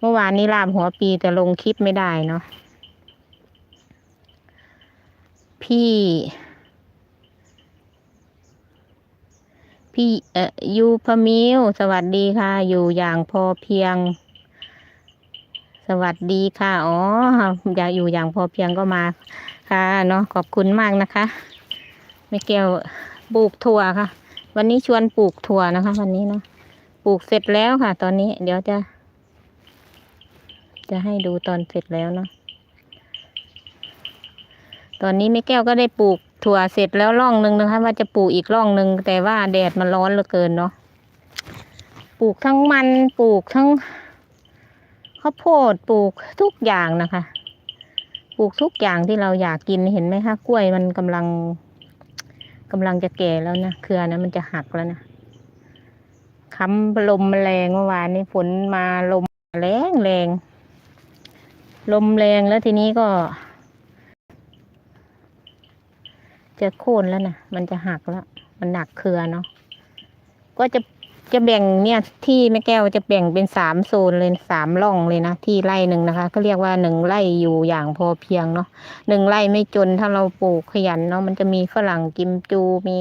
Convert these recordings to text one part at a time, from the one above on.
เมื่อวานนี้ลาบหัวปีแต่ลงคลิปไม่ได้เนาะพี่ พี่เอ่อยูพมิวสวัสดีค่ะ อยู่อย่างพอเพียง สวัสดีค่ะ อ๋ออยากอยู่อย่างพอเพียงก็มาค่ะเนาะขอบคุณมากนะคะแม่แก้วปลูกถั่วค่ะ วันนี้ชวนปลูกถั่วนะคะ วันนี้เนาะปลูกเสร็จแล้วค่ะ ตอนนี้เดี๋ยวจะ จะให้ดูตอนเสร็จแล้วเนาะ ตอนนี้แม่แก้วก็ได้ปลูกถั่วเสร็จแล้วร่องหนึ่งนะคะ ว่าจะปลูกอีกร่องหนึ่งแต่ว่าแดดมันร้อนเหลือเกินเนาะ ปลูกทั้งมันปลูกทั้งข้าวโพดปลูกทุกอย่างนะคะ ปลูกทุกอย่างที่เราอยากกินเห็นไหมคะกล้วยมันกำลังกำลังจะแก่แล้วนะเครือนะมันจะหักแล้วนะค้ำลมแรงเมื่อวานนี้ฝนมาลมแรงแรง ลมแรงแล้วทีนี้ก็ จะโค่นแล้วนะมันจะหักแล้ว มันหนักเครือเนาะก็จะจะแบ่งเนี่ยที่แม่แก้วจะแบ่งเป็นสามโซนเลยสามร่องเลยนะที่ไร่หนึ่งนะคะก็เรียกว่าหนึ่งไร่อยู่อย่างพอเพียงเนาะหนึ่งไร่ไม่จนถ้าเราปลูกขยันเนาะมันจะมีฝรั่งกิมจูมี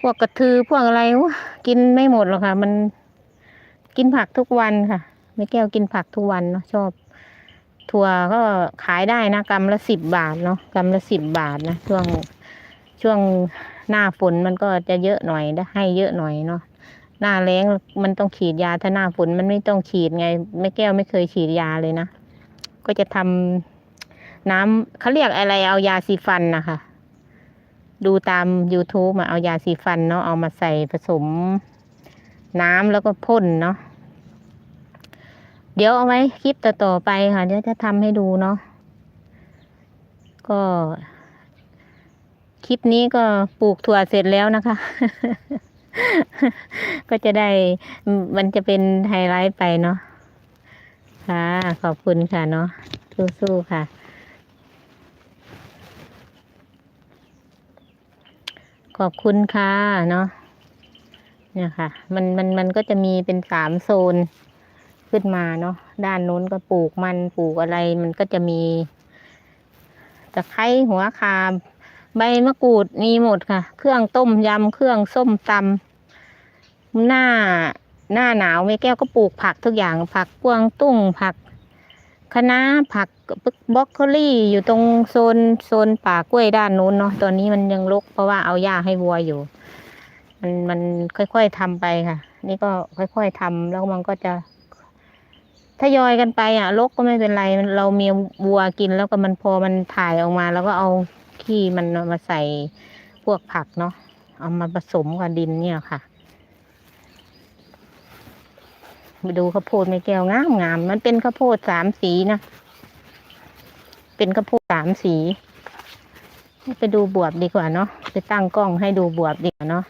พวกกระทือพวกอะไรกินไม่หมดหรอกค่ะ มันกินผักทุกวันค่ะแม่แก้วกินผักทุกวันเนาะชอบ ถั่วก็ขายได้นะกรัมละสิบบาทเนาะกรัมละสิบบาทนะช่วงช่วงหน้าฝนมันก็จะเยอะหน่อยได้ให้เยอะหน่อยเนาะหน้าแล้งมันต้องฉีดยาถ้าหน้าฝนมันไม่ต้องฉีดไงแม่แก้วไม่เคยฉีดยาเลยนะก็จะทำน้ำเขาเรียกอะไรเอายาสีฟันนะคะดูตาม youtube มาเอายาสีฟันเนาะเอามาใส่ผสม น้ำแล้วก็พ่นเนาะ เดี๋ยวเอาไว้คลิปต่อๆไปค่ะ เดี๋ยวจะทำให้ดูเนาะก็คลิปนี้ก็ปลูกถั่วเสร็จแล้วนะคะ ก็จะได้มันจะเป็นไฮไลท์ไปเนาะค่ะ ขอบคุณค่ะเนาะสู้ๆค่ะ ขอบคุณค่ะเนาะเนี่ยค่ะ มันมันมันก็จะมีเป็นสามโซน ขึ้นมาเนาะด้านนู้นก็ปลูกมันปลูกอะไรมันก็จะมีตะไคร้หัวคาใบมะกรูดมีหมดค่ะ เครื่องต้มยำเครื่องส้มตำหน้าหน้าหนาวแม่แก้วก็ปลูกผักทุกอย่างผักกวางตุ้งผักคะน้าผักบล็อกโคลี่อยู่ตรงโซนโซนป่ากล้วยด้านนู้นเนาะตอนนี้มันยังรกเพราะว่าเอาหญ้าให้วัวอยู่ มันมันค่อยๆทำไปค่ะ นี่ก็ค่อย ๆทำแล้วมันก็จะ ทยอยกันไปอะลกก็ไม่เป็นไรมันเรามีวัวกินแล้วก็มันพอมันถ่ายออกมา แล้วก็เอาขี้มันมาใส่พวกผักเนาะเอามาผสมกับดินเนี่ยค่ะไปดูข้าวโพดไม่แก้วงามงามมันเป็นข้าวโพดสามสีนะเป็นข้าวโพดสามสีไปดูบวบดีกว่าเนาะไปตั้งกล้องให้ดูบวบดีกว่าเนาะ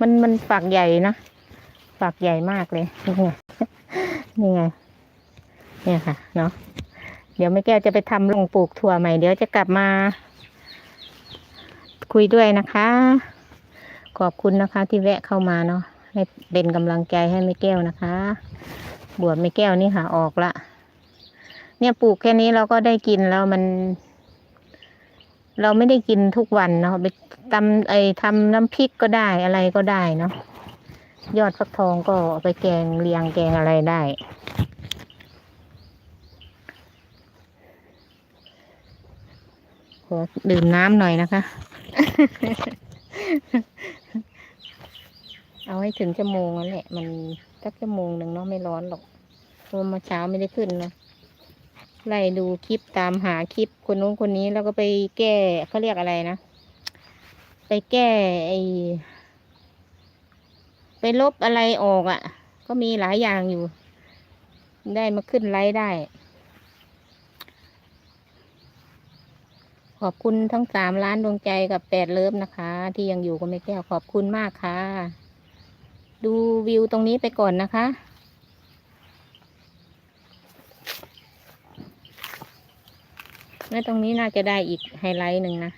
มันมันฝักใหญ่นะฝักใหญ่มากเลยนี่ไง นี่ไง เนี่ยค่ะ เนาะ เดี๋ยวแม่แก้วจะไปทำลงปลูกถั่วใหม่ เดี๋ยวจะกลับมา คุยด้วยนะคะ ขอบคุณนะคะ ที่แวะเข้ามาเนาะ ให้เป็นกำลังใจให้แม่แก้วนะคะ บวบแม่แก้วนี่ค่ะออกละ เนี่ยปลูกแค่นี้เราก็ได้กินแล้วมัน เราไม่ได้กินทุกวันเนาะ ไปตำไอ้ทำน้ำพริกก็ได้อะไรก็ได้เนาะ ยอดฟักทองก็เอาไปแกงเลียงแกงอะไรได้ ขอดื่มน้ำหน่อยนะคะ เอาให้ถึงชั่วโมงนั่นแหละ มันสักชั่วโมงหนึ่งเนาะไม่ร้อนหรอกเพราะว่าเมื่อเช้าไม่ได้ขึ้นนะไล่ดูคลิปตามหาคลิปคนนู้นคนนี้แล้วก็ไปแก้เขาเรียกอะไรนะ ไปแก้ไอ ไปลบอะไรออกอะ่ะ ก็มีหลายอย่างอยู่ ได้มาขึ้นไลฟ์ได้ ขอบคุณทั้งสามล้านดวงใจกับแปดเลิฟนะคะ ที่ยังอยู่กับแม่แก้วขอบคุณมากค่ะ ดูวิวตรงนี้ไปก่อนนะคะและตรงนี้น่าจะได้อีกไฮไลท์หนึ่งนะ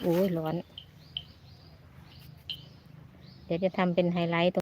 โอ้ยร้อน ดี๋ยวจะทำเป็นไฮไลท์ตรง